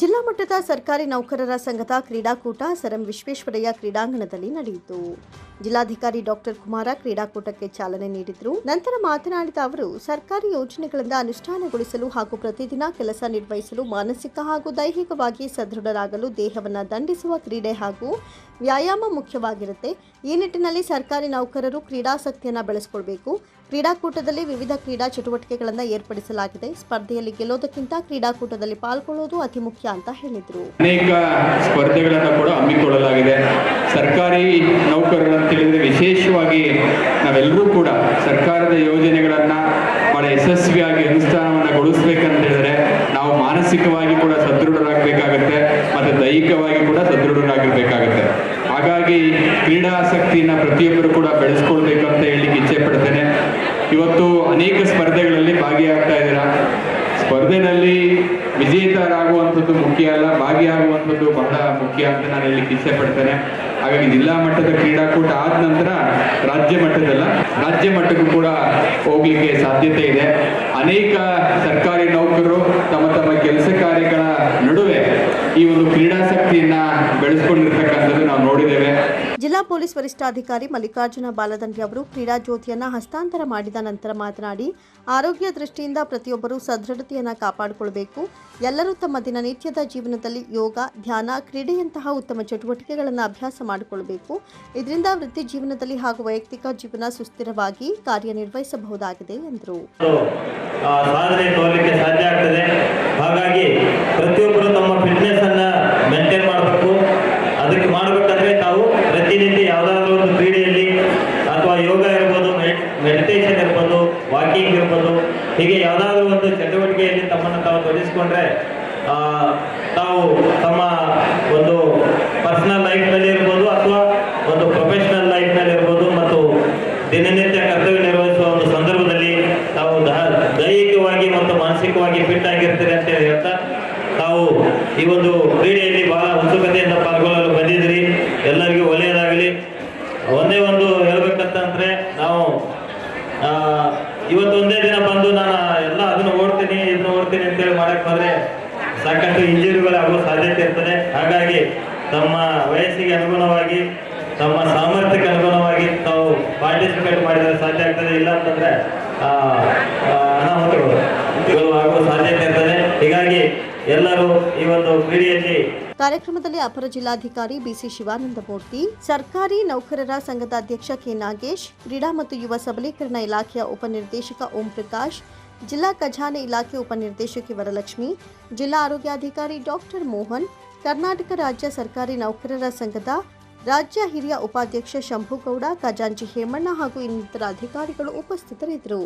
ಜಿಲ್ಲಾ ಮಟ್ಟದ ಸರ್ಕಾರಿ ನೌಕರರ ಸಂಘದ ಕ್ರೀಡಾಕೂಟ ಸರಂ ವಿಶ್ವೇಶ್ವರಯ್ಯ ಕ್ರೀಡಾಂಗಣದಲ್ಲಿ ನಡೆಯಿತು. ಜಿಲ್ಲಾಧಿಕಾರಿ ಡಾಕ್ಟರ್ ಕುಮಾರ ಕ್ರೀಡಾಕೂಟಕ್ಕೆ ಚಾಲನೆ ನೀಡಿದರು. ನಂತರ ಮಾತನಾಡಿದ ಅವರು, ಸರ್ಕಾರಿ ಯೋಜನೆಗಳಿಂದ ಅನುಷ್ಠಾನಗೊಳಿಸಲು ಹಾಗೂ ಪ್ರತಿದಿನ ಕೆಲಸ ನಿರ್ವಹಿಸಲು ಮಾನಸಿಕ ಹಾಗೂ ದೈಹಿಕವಾಗಿ ಸದೃಢರಾಗಲು ದೇಹವನ್ನು ದಂಡಿಸುವ ಕ್ರೀಡೆ ಹಾಗೂ ವ್ಯಾಯಾಮ ಮುಖ್ಯವಾಗಿರುತ್ತೆ. ಈ ನಿಟ್ಟಿನಲ್ಲಿ ಸರ್ಕಾರಿ ನೌಕರರು ಕ್ರೀಡಾಸಕ್ತಿಯನ್ನು ಬೆಳೆಸಿಕೊಳ್ಬೇಕು. ಕ್ರೀಡಾಕೂಟದಲ್ಲಿ ವಿವಿಧ ಕ್ರೀಡಾ ಚಟುವಟಿಕೆಗಳನ್ನು ಏರ್ಪಡಿಸಲಾಗಿದೆ. ಸ್ಪರ್ಧೆಯಲ್ಲಿ ಗೆಲ್ಲೋದಕ್ಕಿಂತ ಕ್ರೀಡಾಕೂಟದಲ್ಲಿ ಪಾಲ್ಗೊಳ್ಳುವುದು ಅತಿ ಮುಖ್ಯ ಅಂತ ಹೇಳಿದರು. ಅನೇಕ ಸ್ಪರ್ಧೆಗಳನ್ನು ಕೂಡ ಹಮ್ಮಿಕೊಳ್ಳಲಾಗಿದೆ. ಸರ್ಕಾರಿ ನೌಕರರು ಅಂತ ಹೇಳಿದ್ರೆ ವಿಶೇಷವಾಗಿ ನಾವೆಲ್ಲರೂ ಕೂಡ ಸರ್ಕಾರದ ಯೋಜನೆಗಳನ್ನು ಬಹಳ ಯಶಸ್ವಿಯಾಗಿ ಅನುಷ್ಠಾನವನ್ನು ಗೊಳಿಸ್ಬೇಕಂತ ಹೇಳಿದ್ರೆ ನಾವು ಮಾನಸಿಕವಾಗಿ ಕೂಡ ಸದೃಢರಾಗಬೇಕಾಗತ್ತೆ ಮತ್ತು ದೈಹಿಕವಾಗಿ ಕೂಡ ಸದೃಢರಾಗಿರ್ಬೇಕಾಗತ್ತೆ. ಹಾಗಾಗಿ ಕ್ರೀಡಾಸಕ್ತಿಯನ್ನು ಪ್ರತಿಯೊಬ್ಬರು ಕೂಡ ಬೆಳೆಸ್ಕೊಳ್ಬೇಕಂತ ಹೇಳಿಕ್ಕೆ ಇಚ್ಛೆ ಪಡ್ತೇನೆ. ಇವತ್ತು ಅನೇಕ ಸ್ಪರ್ಧೆಗಳಲ್ಲಿ ಭಾಗಿಯಾಗ್ತಾ ಇದ್ದೀರಾ? ಸ್ಪರ್ಧೆನಲ್ಲಿ ವಿಜೇತರಾಗುವಂಥದ್ದು ಮುಖ್ಯ ಅಲ್ಲ, ಭಾಗಿಯಾಗುವಂಥದ್ದು ಬಹಳ ಮುಖ್ಯ ಅಂತ ನಾನು ಇಲ್ಲಿ ಇಚ್ಛೆ ಪಡ್ತೇನೆ. ಹಾಗಾಗಿ ಜಿಲ್ಲಾ ಮಟ್ಟದ ಕ್ರೀಡಾಕೂಟ ಆದ ನಂತರ ರಾಜ್ಯ ಮಟ್ಟದಲ್ಲ, ರಾಜ್ಯ ಮಟ್ಟಕ್ಕೂ ಕೂಡ ಹೋಗ್ಲಿಕ್ಕೆ ಸಾಧ್ಯತೆ ಇದೆ. ಅನೇಕ ಸರ್ಕಾರಿ ನೌಕರರು ತಮ್ಮ ತಮ್ಮ ಕೆಲಸ ಕಾರ್ಯಗಳ ಈ ಒಂದು ಕ್ರೀಡಾಸಕ್ತಿಯನ್ನ ಬೆಳೆಸ್ಕೊಂಡಿರ್ತಕ್ಕಂಥದ್ದು ನಾವು ನೋಡಿದ್ದೇವೆ. ಜಿಲ್ಲಾ ಪೊಲೀಸ್ ವರಿಷ್ಠಾಧಿಕಾರಿ ಮಲ್ಲಿಕಾರ್ಜುನ ಬಾಲದಂಡಿ ಅವರು ಕ್ರೀಡಾ ಜ್ಯೋತಿಯನ್ನ ಹಸ್ತಾಂತರ ಮಾಡಿದ ನಂತರ ಮಾತನಾಡಿ ಆರೋಗ್ಯ ದೃಷ್ಟಿಯಿಂದ ಪ್ರತಿಯೊಬ್ಬರೂ ಸದೃಢತೆಯನ್ನು ಕಾಪಾಡಿಕೊಳ್ಬೇಕು. ಎಲ್ಲರೂ ತಮ್ಮ ದಿನನಿತ್ಯದ ಜೀವನದಲ್ಲಿ ಯೋಗ ಧ್ಯಾನ ಕ್ರೀಡೆಯಂತಹ ಉತ್ತಮ ಚಟುವಟಿಕೆಗಳನ್ನು ಅಭ್ಯಾಸ ಮಾಡಿಕೊಳ್ಬೇಕು. ಇದರಿಂದ ವೃತ್ತಿ ಜೀವನದಲ್ಲಿ ಹಾಗೂ ವೈಯಕ್ತಿಕ ಜೀವನ ಸುಸ್ಥಿರವಾಗಿ ಕಾರ್ಯನಿರ್ವಹಿಸಬಹುದಾಗಿದೆ ಎಂದರು. ಆ, ಸಾಧನೆ ತೋರಲಿಕ್ಕೆ ಸಾಧ್ಯ ಆಗ್ತದೆ. ಹಾಗಾಗಿ ಪ್ರತಿಯೊಬ್ಬರು ತಮ್ಮ ಫಿಟ್ನೆಸ್ ಅನ್ನ ಮೇಂಟೈನ್ ಮಾಡಬೇಕು. ಅದಕ್ಕೆ ಮಾಡಬೇಕಂದ್ರೆ ತಾವು ಪ್ರತಿನಿತ್ಯ ಯಾವ್ದಾದ್ರು ಒಂದು ಕ್ರೀಡೆಯಲ್ಲಿ ಅಥವಾ ಯೋಗ ಇರ್ಬೋದು ಮೆಡಿಟೇಷನ್ ಇರ್ಬೋದು ವಾಕಿಂಗ್ ಇರ್ಬೋದು ಹೀಗೆ ಯಾವ್ದಾದ್ರು ಒಂದು ಚಟುವಟಿಕೆಯಲ್ಲಿ ತಮ್ಮನ್ನು ತಾವು ತೊಡಗಿಸ್ಕೊಂಡ್ರೆ ಆ, ತಾವು ತಮ್ಮ ಒಂದು ಪರ್ಸನಲ್ ಲೈಫ್ನಲ್ಲಿ ಇರ್ಬೋದು ಅಥವಾ ಒಂದು ಪ್ರೊಫೆಷನಲ್ ಲೈಫ್ನಲ್ಲಿ ಇರ್ಬೋದು ಮತ್ತು ದಿನನಿತ್ಯ ಕರ್ತವ್ಯ ನಿರ್ವಹಿಸುವ ಒಂದು ಸಂದರ್ಭದಲ್ಲಿ ತಾವು ದೈಹಿಕವಾಗಿ ಮತ್ತು ಮಾನಸಿಕವಾಗಿ ಫಿಟ್ ಆಗಿರ್ತೀರಿ ಅಂತ ಹೇಳಿ ಹೇಳ್ತಾ ತಾವು ಈ ಒಂದು ಕ್ರೀಡೆಯಲ್ಲಿ ಬಹಳ ಉತ್ಸುಕತೆಯಿಂದ ಪಾಲ್ಗೊಳ್ಳಲು ಬಂದಿದ್ರಿ ಎಲ್ಲರಿಗೂ ಒಳ್ಳೆಯದಾಗಲಿ. ಒಂದೇ ಒಂದು ಹೇಳ್ಬೇಕಂತಂದ್ರೆ ನಾವು ಇವತ್ತು ಒಂದೇ ದಿನ ಬಂದು ನಾನು ಎಲ್ಲ ಅದನ್ನು ಓಡ್ತೀನಿ, ಇದನ್ನು ಓಡ್ತೀನಿ ಅಂತೇಳಿ ಮಾಡಕ್ ಬಂದ್ರೆ ಸಾಕಷ್ಟು ಇಂಜುರಿಗಳು ಆಗುವ ಸಾಧ್ಯತೆ ಇರ್ತದೆ. ಹಾಗಾಗಿ ತಮ್ಮ ವಯಸ್ಸಿಗೆ ಅನುಗುಣವಾಗಿ, ತಮ್ಮ ಸಾಮರ್ಥ್ಯಕ್ಕೆ ಅನುಗುಣವಾಗಿ ತಾವು ಪಾರ್ಟಿಸಿಪೇಟ್ ಮಾಡಿದರೆ ಸಾಧ್ಯ ಆಗ್ತದೆ. ಇಲ್ಲ ಅಂತಂದ್ರೆ ಎಲ್ಲರೂ ಈ ಒಂದು ಕ್ರೀಡೆಯಲ್ಲಿ ಕಾರ್ಯಕ್ರಮದಲ್ಲಿ ಅಪರ ಜಿಲ್ಲಾಧಿಕಾರಿ ಬಿಸಿ ಶಿವಾನಂದ ಮೂರ್ತಿ, ಸರ್ಕಾರಿ ನೌಕರರ ಸಂಘದ ಅಧ್ಯಕ್ಷ ಕೆ ನಾಗೇಶ್, ಕ್ರೀಡಾ ಮತ್ತು ಯುವ ಸಬಲೀಕರಣ ಇಲಾಖೆಯ ಉಪನಿರ್ದೇಶಕ ಓಂ ಪ್ರಕಾಶ್, ಜಿಲ್ಲಾ ಖಜಾನೆ ಇಲಾಖೆ ಉಪನಿರ್ದೇಶಕಿ ವರಲಕ್ಷ್ಮಿ, ಜಿಲ್ಲಾ ಆರೋಗ್ಯಾಧಿಕಾರಿ ಡಾಕ್ಟರ್ ಮೋಹನ್, ಕರ್ನಾಟಕ ರಾಜ್ಯ ಸರ್ಕಾರಿ ನೌಕರರ ಸಂಘದ ರಾಜ್ಯ ಹಿರಿಯ ಉಪಾಧ್ಯಕ್ಷ ಶಂಭುಗೌಡ, ಖಜಾಂಚಿ ಹೇಮಣ್ಣ ಹಾಗೂ ಇನ್ನಿತರ ಅಧಿಕಾರಿಗಳು ಉಪಸ್ಥಿತರಿದ್ದರು.